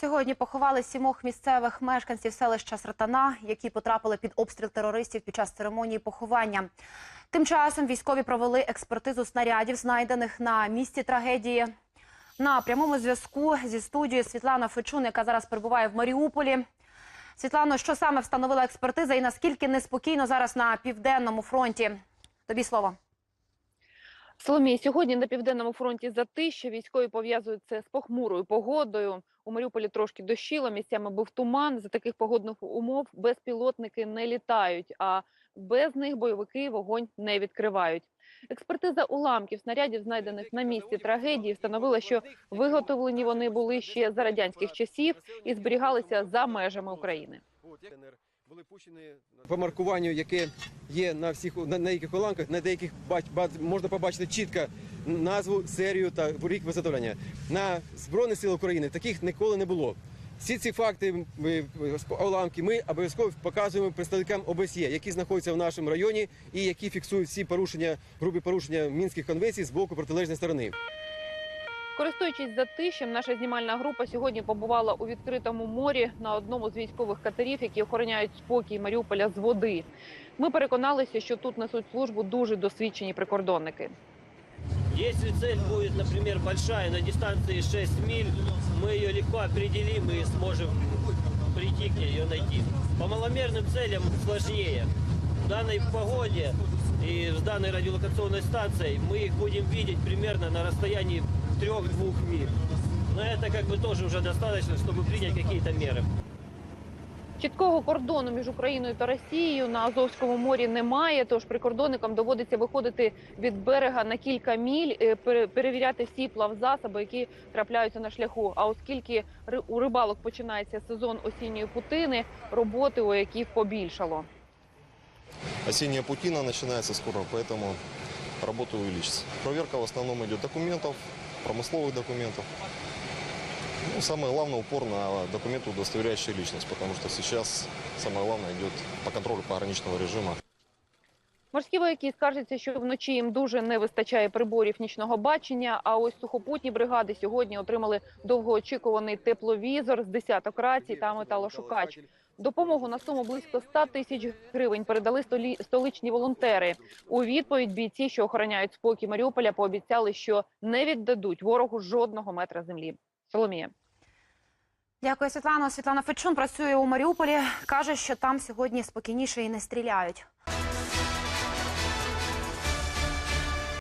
Сьогодні поховали сімох місцевих мешканців селища Сратана, які потрапили під обстріл терористів під час церемонії поховання. Тим часом військові провели експертизу снарядів, знайдених на місці трагедії. На прямому зв'язку зі студією Світлана Фечун, яка зараз перебуває в Маріуполі. Світлано, що саме встановила експертиза і наскільки неспокійно зараз на південному фронті? Тобі слово. Соломія, сьогодні на південному фронті затища військові пов'язують це з похмурою погодою. У Маріуполі трошки дощило, місцями був туман. За таких погодних умов безпілотники не літають, а без них бойовики вогонь не відкривають. Експертиза уламків снарядів, знайдених на місці трагедії, встановила, що виготовлені вони були ще за радянських часів і зберігалися за межами України. Були пущені по маркуванню, яке є на всіх на деяких уламках, на деяких бач, бач, можна побачити чітко назву, серію та рік виготовлення. На Збройних сил України таких ніколи не було. Всі ці факти уламки ми обов'язково показуємо представникам ОБСЄ, які знаходяться в нашому районі і які фіксують всі порушення, грубі порушення мінських конвенцій з боку протилежної сторони. Користуючись затишем, наша знімальна група сьогодні побувала у відкритому морі на одному з військових катерів, які охороняють спокій Маріуполя з води. Ми переконалися, що тут несуть службу дуже досвідчені прикордонники. Если цель будет, например, большая, на дистанции 6 миль, мы ее легко определим и сможем прийти к ней, ее найти. По маломерным целям сложнее. В данной погоде и с данной радиолокационной станцией мы их будем видеть примерно на расстоянии 3-2 миль. Но это как бы тоже уже достаточно, чтобы принять какие-то меры. Чіткого кордону між Україною та Росією на Азовському морі немає. Тож прикордонникам доводиться виходити від берега на кілька міль, е, пере- перевіряти всі плавзасоби, які трапляються на шляху. А оскільки ри- у рибалок починається сезон осінньої путини, роботи у яких побільшало. Осенняя путина начинается скоро, поэтому работа увеличится. Проверка в основном идет документов, промысловых документов. Ну, самое главное упор на документы, удостоверяющие личность, потому что сейчас самое главное идет по контролю пограничного режима. Морські вояки скаржаться, що вночі їм дуже не вистачає приборів нічного бачення. А ось сухопутні бригади сьогодні отримали довгоочікуваний тепловізор з десяток рацій та металошукач. Допомогу на суму близько 100 тисяч гривень передали столі... столичні волонтери. У відповідь бійці, що охороняють спокій Маріуполя, пообіцяли, що не віддадуть ворогу жодного метра землі. Соломія. Дякую, Світлана. Світлана Фечун працює у Маріуполі. Каже, що там сьогодні спокійніше і не стріляють.